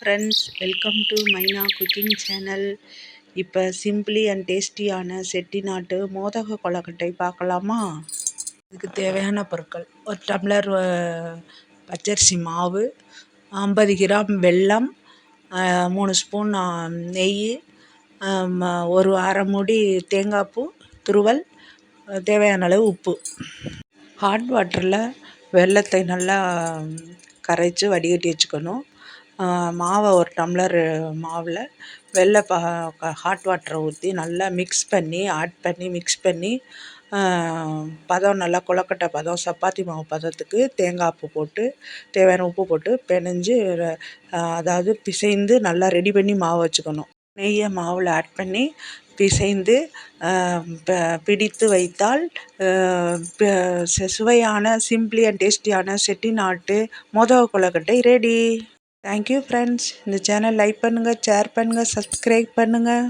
Friends welcome to Maina cooking channel இப்போ simply and டேஸ்டியான செட்டிநாட்டு மோதக கொலக்கட்டை பார்க்கலாமா? இதுக்கு தேவையான பொருட்கள். ஒரு டம்ளர் பச்சரிசி மாவு ஐம்பது கிராம் வெல்லம் மூணு ஸ்பூன் நெய் ம- ஒரு அரை மூடி தேங்காய் பூ துருவல் தேவையான அளவு உப்பு. ஹாட் வாட்டரில் வெல்லத்தை நல்லா கரைச்சி வடிகட்டி வச்சுக்கணும். மாவை ஒரு டம்ளர் மாவில் வெள்ளை பா ஹாட் வாட்டரை ஊற்றி நல்லா மிக்ஸ் பண்ணி ஆட் பண்ணி மிக்ஸ் பண்ணி பதம் நல்லா கொழக்கட்டை பதம் சப்பாத்தி மாவு பதத்துக்கு தேங்காய் பூ போட்டு தேவையான உப்பு போட்டு பிணைஞ்சு அதாவது பிசைந்து நல்லா ரெடி பண்ணி மாவு வச்சுக்கணும். நெய்யை மாவில் ஆட் பண்ணி பிசைந்து பிடித்து வைத்தால் சுவையான சிம்பிளி அண்ட் டேஸ்டியான செட்டிநாட்டு மோதக கொழுக்கட்டை ரெடி தேங்க்யூ ஃப்ரெண்ட்ஸ் இந்த சேனல் லைக் பண்ணுங்கள் ஷேர் பண்ணுங்கள் சப்ஸ்கிரைப் பண்ணுங்கள்